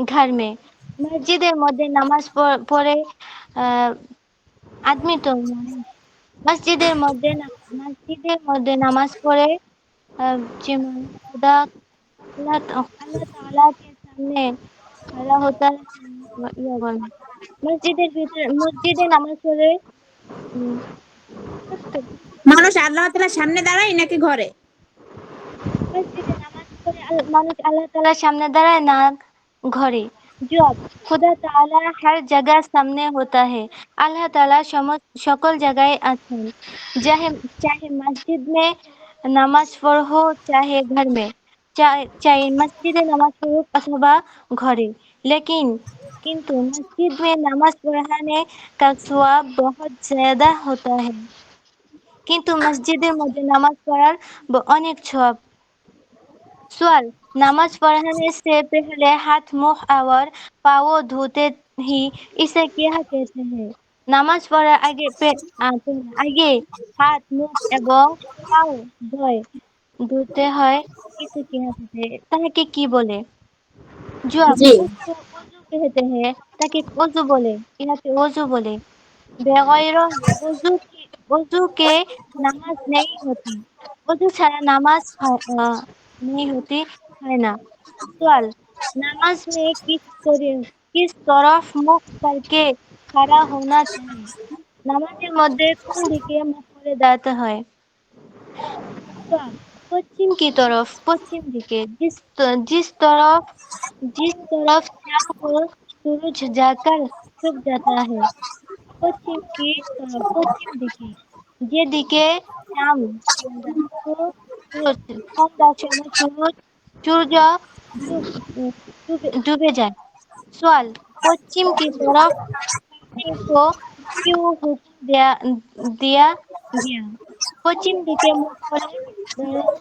घर में মসজিদের মধ্যে নামাজ প- পড়ে আহ, আদমি তো মানুষ। মসজিদের মধ্যে না- মসজিদের মধ্যে নামাজ পড়ে আহ, যে মানুষ खुदा अल्लाह अल्लाह ताला के सामने खड़ा होता है ইয়ে বলে, মসজিদের ভিতরে মসজিদে নামাজ পড়ে উম, মানুষ আল্লাহ তাআলার সামনে দাঁড়ায় নাকি ঘরে মসজিদে নামাজ পড়ে আল- মানুষ আল্লাহ তালার সামনে দাঁড়ায় না ঘরে। জব, খোদা তালা হার জায়গা সামনে হতা হে। আল্লাহ তাআলা সকল জায়গায় আছেন। চাহে চাহে মসজিদ মে নামাজ পড়ো, চাহে ঘর মে। চাই মসজিদে নামাজ পড়ো অথবা ঘরে। লেকিন, কিন্তু মসজিদ মে নামাজ পড়ানে কা সওয়াব বহুত জায়দা হতা হে। কিন্তু মসজিদের মধ্যে নামাজ পড়ার অনেক সওয়াব। सवाल नमाज पढ़ने से पहले हाथ मुंह और पाँव धोते ही इसे क्या कहते हैं নামাজ পড়ার আগে পে- আ, পে- আগে হাত মুখ এবং পাও ধোয় ধুতে হয় इसे क्या कहते हैं তাকে কি বলে জবাব জি। उसको वजू कहते हैं তাকে ওযু বলে ইহাকে ওযু বলে बेगैर वजू की वजू के नमाज नहीं होती वजू ছাড়া নামাজ হয়- আহ, नहीं होती है ना सवाल नमाज में किस तरह किस तरफ मुख करके खड़ा होना चाहिए নামাজের মধ্যে কোন দিকে মুখ করে দাঁড়াতে হয় सवाल पश्चिम की तरफ पश्चिम दिखे जिस जिस तरफ जिस तरफ चाँद को सूरज जाकर छुप जाता है पश्चिम की तरफ पश्चिम दिखे যেদিকে চাঁদ সূর্য সন্ধ্যার সময় সূরজ সূর্য ডুব- ডুবে- ডুবে যায় सवाल पश्चिम की तरफ करने को क्यों हुक्म दिया दिया गया পশ্চিম দিকে মুখ করে দাঁড়ানো